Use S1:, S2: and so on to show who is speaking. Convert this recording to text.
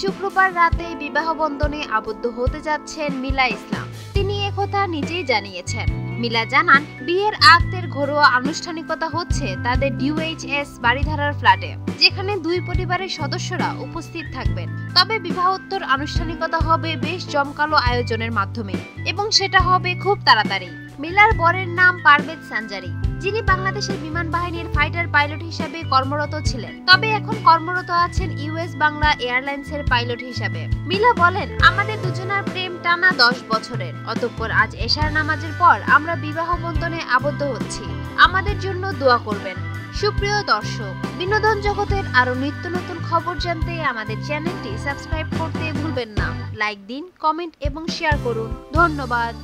S1: শুক্রবার রাতে বিবাহ বন্ধনে আবদ্ধ হতে যাচ্ছেন মিলা ইসলাম। তিনি একথা নিজেই জানিয়েছেন। মিলা জানান, বিয়ের আগদের ঘরোয়া আনুষ্ঠানিকতা হচ্ছে তাদের ডিউএইচএস বাড়িধারার ফ্ল্যাটে, যেখানে দুই পরিবারের সদস্যরা উপস্থিত থাকবেন। তবে বিবাহোত্তর আনুষ্ঠানিকতা হবে বেশ জমকালো আয়োজনের মাধ্যমে এবং সেটা হবে খুব তাড়াতাড়ি। মিলার বরের নাম পারভেজ সানজারি যিনি বাংলাদেশের বিমান বাহিনীর ফাইটার পাইলট হিসাবে কর্মরত ছিলেন। তবে এখন কর্মরত আছেন ইউএস বাংলা এয়ারলাইন্সের পাইলট হিসাবে। মিলা বলেন, আমাদের দুজনের প্রেম টানা দশ বছরের। অতঃপর আজ এশার নামাজের পর আমরা বিবাহ বন্ধনে আবদ্ধ হচ্ছি। আমাদের জন্য দোয়া করবেন। সুপ্রিয় দর্শক, বিনোদন জগতের আরও নিত্য নতুন খবর জানতে আমাদের চ্যানেলটি সাবস্ক্রাইব করতে ভুলবেন না। লাইক দিন, কমেন্ট এবং শেয়ার করুন। ধন্যবাদ।